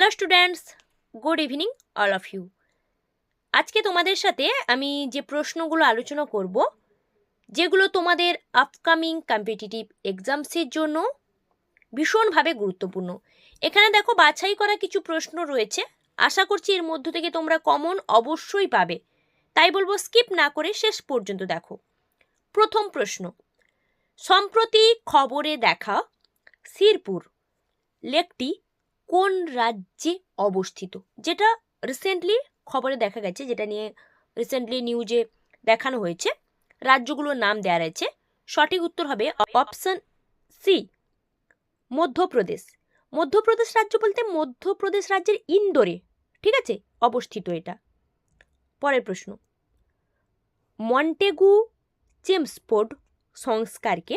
Hello students good evening all of you আজকে তোমাদের সাথে আমি যে প্রশ্নগুলো আলোচনা করব, যেগুলো তোমাদের আপকামিং কম্পিটিটিভ এক্সামসের জন্য ভীষণভাবে গুরুত্বপূর্ণ। এখানে দেখো, বাছাই করা কিছু প্রশ্ন রয়েছে। আশা করছি এর মধ্য থেকে তোমরা কমন অবশ্যই পাবে। তাই বলব স্কিপ না করে শেষ পর্যন্ত দেখো। প্রথম প্রশ্ন, সম্প্রতি খবরে দেখা সিরপুর লেকটি কোন রাজ্যে অবস্থিত? যেটা রিসেন্টলি খবরে দেখা গেছে, যেটা নিয়ে রিসেন্টলি নিউজে দেখানো হয়েছে। রাজ্যগুলোর নাম দেওয়া রয়েছে। সঠিক উত্তর হবে অপশন সি মধ্যপ্রদেশ। মধ্যপ্রদেশ রাজ্য বলতে মধ্যপ্রদেশ রাজ্যের ইন্দোরে, ঠিক আছে, অবস্থিত এটা। পরের প্রশ্ন, মন্টেগু চেমসফোর্ড সংস্কারকে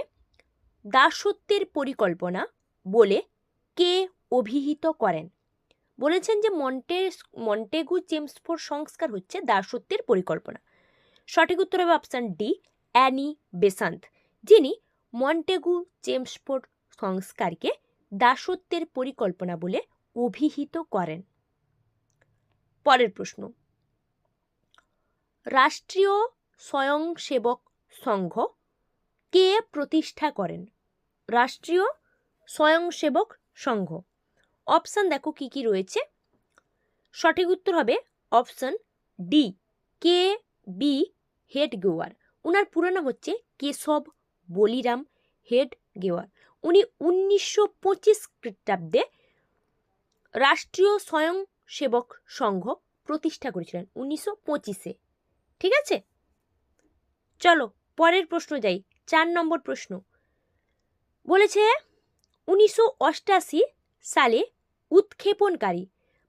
দাসত্বের পরিকল্পনা বলে কে অভিহিত করেন। বলেছেন যে মন্টে মন্টেগু চেমসফোর্ড সংস্কার হচ্ছে দাসত্বের পরিকল্পনা। সঠিক উত্তর হবে অপশান ডি, অ্যানি বেসান্ত, যিনি মন্টেগু চেমসফোর্ড সংস্কারকে দাসত্বের পরিকল্পনা বলে অভিহিত করেন। পরের প্রশ্ন, রাষ্ট্রীয় স্বয়ংসেবক সংঘ কে প্রতিষ্ঠা করেন? রাষ্ট্রীয় স্বয়ংসেবক সংঘ। অপশান দেখো কি কি রয়েছে। সঠিক উত্তর হবে option D, K B head গেওয়ার ওনার পুরো নাম হচ্ছে কেশব বলিরাম হেড গেওয়ার উনি উনিশশো পঁচিশ খ্রিস্টাব্দে রাষ্ট্রীয় স্বয়ংসেবক সংঘ প্রতিষ্ঠা করেছিলেন উনিশশো পঁচিশে। ঠিক আছে? চলো, পরের প্রশ্ন যাই। চার নম্বর প্রশ্ন। বলেছে উনিশশো অষ্টাশি সালে উৎক্ষেপণকারী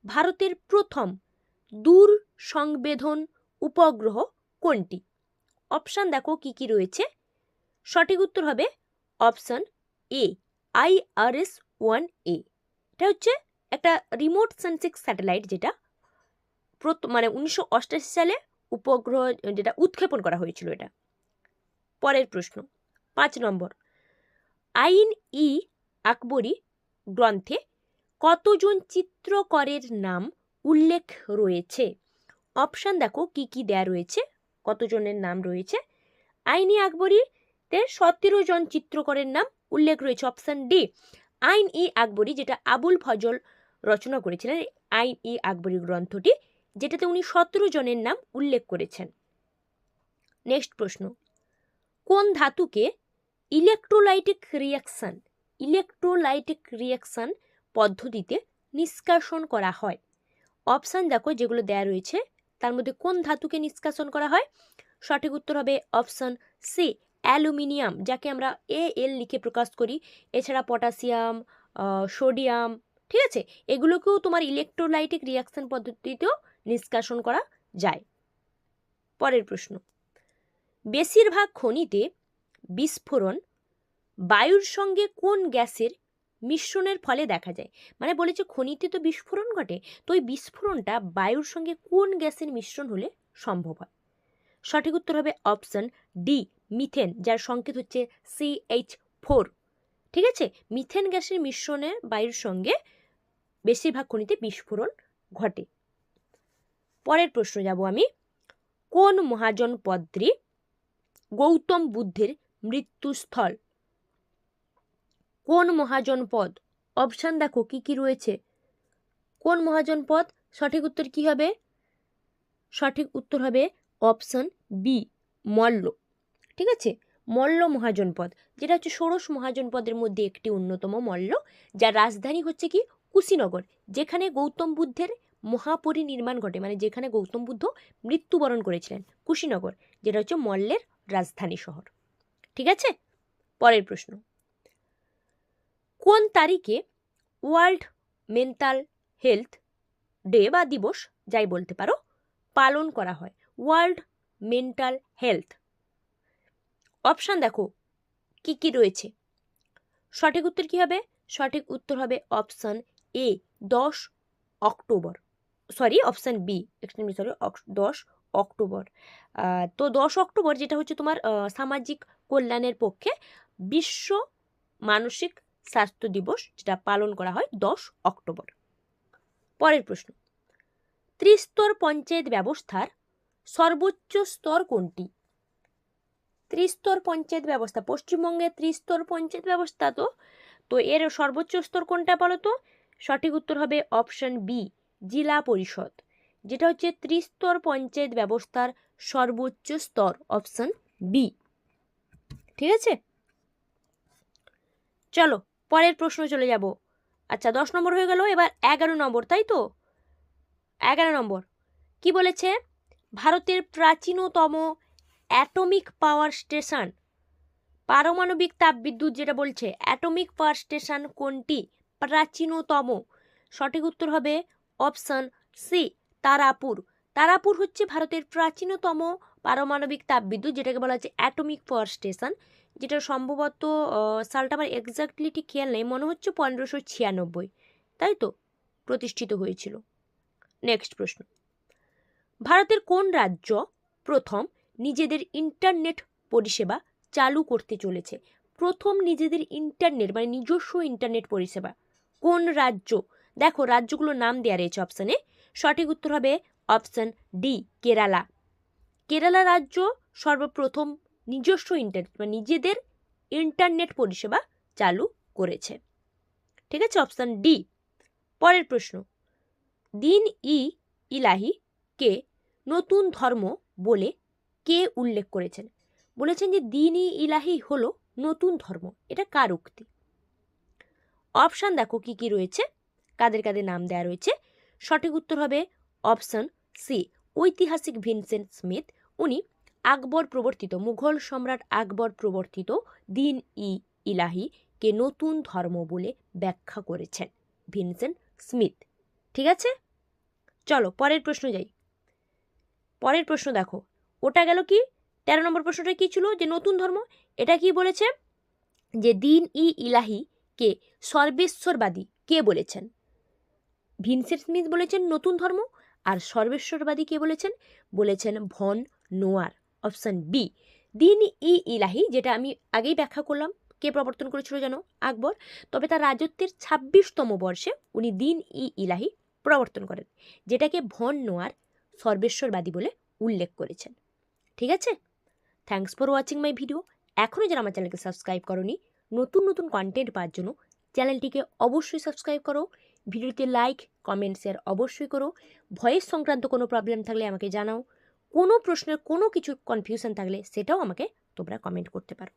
ভারতের প্রথম দূর সংবেদন উপগ্রহ কোনটি? অপশান দেখো কি কি রয়েছে। সঠিক উত্তর হবে option A IRS one A এটা হচ্ছে একটা রিমোট সেন্সিক স্যাটেলাইট যেটা মানে উনিশশো সালে উপগ্রহ যেটা উৎক্ষেপণ করা হয়েছিল এটা। পরের প্রশ্ন, পাঁচ নম্বর, আইন ই আকবরী গ্রন্থে কতজন চিত্রকরের নাম উল্লেখ রয়েছে? অপশান দেখো, কি কি দেয়া রয়েছে, কতজনের নাম রয়েছে। আইনি আকবরীতে সতেরো জন চিত্রকরের নাম উল্লেখ রয়েছে অপশান ডি আইন ই আকবরী, যেটা আবুল ফজল রচনা করেছিলেন আইন ই আকবরী গ্রন্থটি, যেটাতে উনি সতেরো জনের নাম উল্লেখ করেছেন। নেক্সট প্রশ্ন। কোন ধাতুকে ইলেকট্রোলাইটিক রিয়াকশান ইলেকট্রোলাইটিক রিয়াকশান পদ্ধতিতে নিষ্কাশন করা হয়। অপশান দেখো যেগুলো দেয়া রয়েছে, তার মধ্যে কোন ধাতুকে নিষ্কাশন করা হয়? সঠিক উত্তর হবে অপশান সি অ্যালুমিনিয়াম, যাকে আমরা এ এল লিখে প্রকাশ করি। এছাড়া পটাশিয়াম সোডিয়াম, ঠিক আছে? এগুলোকেও তোমার ইলেকট্রোলাইটিক রিয়াকশন পদ্ধতিতেও নিষ্কাশন করা যায়। পরের প্রশ্ন। বেশিরভাগ খনিতে বিস্ফোরণ বায়ুর সঙ্গে কোন গ্যাসের মিশ্রণের ফলে দেখা যায়। মানে বলেছে, খনিতে তো বিস্ফোরণ ঘটে, তো ওই বিস্ফোরণটা বায়ুর সঙ্গে কোন গ্যাসের মিশ্রণ হলে সম্ভব হয়? সঠিক উত্তর হবে অপশন ডি, মিথেন, যার সংকেত হচ্ছে সি এইচ ফোর। ঠিক আছে? মিথেন গ্যাসের মিশ্রণে বায়ুর সঙ্গে বেশিরভাগ খনিতে বিস্ফোরণ ঘটে। পরের প্রশ্ন যাব আমি, কোন মহাজন পদ্রী গৌতম বুদ্ধের মৃত্যুস্থল? কোন মহাজন পদ? অপশান দেখো, কি কি রয়েছে? কোন মহাজন পদ? সঠিক উত্তর কি হবে? সঠিক উত্তর হবে অপশান বি মল্ল। ঠিক আছে? মল্ল মহাজন পদ, যেটা হচ্ছে ষোড়শ মহাজন পদের মধ্যে একটি অন্যতম মল্ল, যার রাজধানী হচ্ছে কি? কুশীনগর, যেখানে গৌতম বুদ্ধের মহাপরিনির্মাণ ঘটে মানে যেখানে গৌতম বুদ্ধ মৃত্যুবরণ করেছিলেন, কুশীনগর, যেটা হচ্ছে মল্লের রাজধানী শহর। ঠিক আছে? পরের প্রশ্ন। কোন তারিখে ওয়ার্ল্ড মেন্টাল হেলথ ডে বা দিবস যাই বলতে পারো, পালন করা হয়? World mental health. অপশান দেখো, কি কি রয়েছে? সঠিক উত্তর কি হবে? সঠিক উত্তর হবে অপশান এ, দশ October. Sorry, option B sorry দশ অক্টোবর। তো দশ অক্টোবর যেটা হচ্ছে তোমার সামাজিক কল্যাণের পক্ষে বিশ্ব মানসিক স্বাস্থ্য দিবস, যেটা পালন করা হয় দশ অক্টোবর। পরের প্রশ্ন, ত্রিস্তর পঞ্চায়েত ব্যবস্থার সর্বোচ্চ স্তর কোনটি? ত্রিস্তর পঞ্চায়েত ব্যবস্থা, পশ্চিমবঙ্গের ত্রিস্তর পঞ্চায়েত ব্যবস্থা তো তো এর সর্বোচ্চ স্তর কোনটা বলো তো? সঠিক উত্তর হবে অপশন বি জেলা পরিষদ, যেটা হচ্ছে ত্রিস্তর পঞ্চায়েত ব্যবস্থার সর্বোচ্চ স্তর, অপশন বি ঠিক আছে? চলো পরের প্রশ্ন চলে যাব। আচ্ছা দশ নম্বর হয়ে গেল, এবার এগারো নম্বর, তাই তো? এগারো নম্বর। কি বলেছে? ভারতের প্রাচীনতম অ্যাটমিক পাওয়ার স্টেশন। পারমাণবিক তাপবিদ্যুৎ যেটা বলছে, অ্যাটমিক পাওয়ার স্টেশন কোনটি? প্রাচীনতম। সঠিক উত্তর হবে অপশান সি, তারাপুর। তারাপুর হচ্ছে ভারতের প্রাচীনতম পারমাণবিক তাপবিদ্যুৎ, যেটাকে বলা হচ্ছে অ্যাটমিক পাওয়ার স্টেশন। যেটা সম্ভবত সালটা আমার এক্স্যাক্টলি ঠিক খেয়াল নেই, মনে হচ্ছে পনেরোশো ছিয়ানব্বই। তাই তো? প্রতিষ্ঠিত হয়েছিল। নেক্সট প্রশ্ন। ভারতের কোন রাজ্য প্রথম নিজেদের ইন্টারনেট পরিষেবা চালু করতে চলেছে? প্রথম নিজেদের ইন্টারনেট মানে নিজস্ব ইন্টারনেট পরিষেবা। কোন রাজ্য? দেখো, রাজ্যগুলোর নাম দেওয়া রয়েছে অপশানে সঠিক উত্তর হবে অপশান ডি কেরালা। কেরালা রাজ্য সর্বপ্রথম নিজস্ব ইন্টারনেট বা নিজেদের ইন্টারনেট পরিষেবা চালু করেছে। ঠিক আছে? অপশান ডি পরের প্রশ্ন। দিন ই ইলাহি কে নতুন ধর্ম বলে কে উল্লেখ করেছেন? বলেছেন যে দিন ই ইলাহি হলো নতুন ধর্ম, এটা কার উক্তি? অপশান দেখো কি কি রয়েছে, কাদের কাদের নাম দেওয়া রয়েছে। সঠিক উত্তর হবে অপশন সি ঐতিহাসিক ভিনসেন্ট স্মিথ। উনি আকবর প্রবর্তিত, মুঘল সম্রাট আকবর প্রবর্তিত দিন ই ইলাহি কে নতুন ধর্ম বলে ব্যাখ্যা করেছেন ভিনসেন্ট স্মিথ। ঠিক আছে? চলো, পরের প্রশ্ন যাই। পরের প্রশ্ন দেখো। ওটা গেল কি? তেরো নম্বর প্রশ্নটা কি ছিল? যে নতুন ধর্ম? এটা কি বলেছে? যে দিন ই ইলাহি কে সর্বেশ্বরবাদী কে বলেছেন? ভিনসেন্ট স্মিথ বলেছেন নতুন ধর্ম। আর সর্বেশ্বরবাদী কে বলেছেন? বলেছেন Von Noer. Option B. Din i Ilahi, যেটা আমি আগেই ব্যাখ্যা করলাম, কে প্রবর্তন করেছিল জানো? আকবর। তবে তার রাজত্বের ছাব্বিশতম বর্ষে উনি দিন ই ইলাহি প্রবর্তন করেন, যেটাকে ভন নোয়ার সর্বেশ্বরবাদী বলে উল্লেখ করেছেন। ঠিক আছে? Thanks for watching my video এখনও যারা আমার চ্যানেলকে সাবস্ক্রাইব করনি, নতুন নতুন কন্টেন্ট পাওয়ার জন্য চ্যানেলটিকে অবশ্যই সাবস্ক্রাইব করো। ভিডিওতে লাইক কমেন্ট শেয়ার অবশ্যই করো। ভয়েস সংক্রান্ত কোনো প্রবলেম থাকলে আমাকে জানাও। কোনো প্রশ্নের কোনো কিছু কনফিউশন থাকলে সেটাও আমাকে তোমরা কমেন্ট করতে পারো।